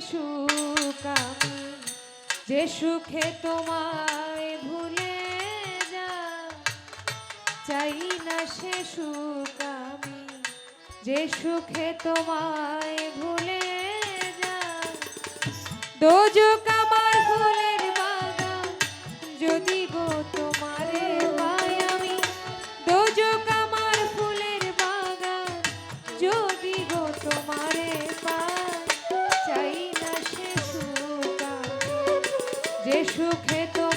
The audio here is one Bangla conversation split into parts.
সুখ যে সুখে তোমায় ভুলে যা। চাই না সে যে সুখে তোমায় ভুলে যা। ফুলের বাগান, যদি গো তোমারে পাই আমি। দোজক ফুলের বাগান, যদি গো তোমারে সুখে তো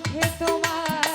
সুখে তোমার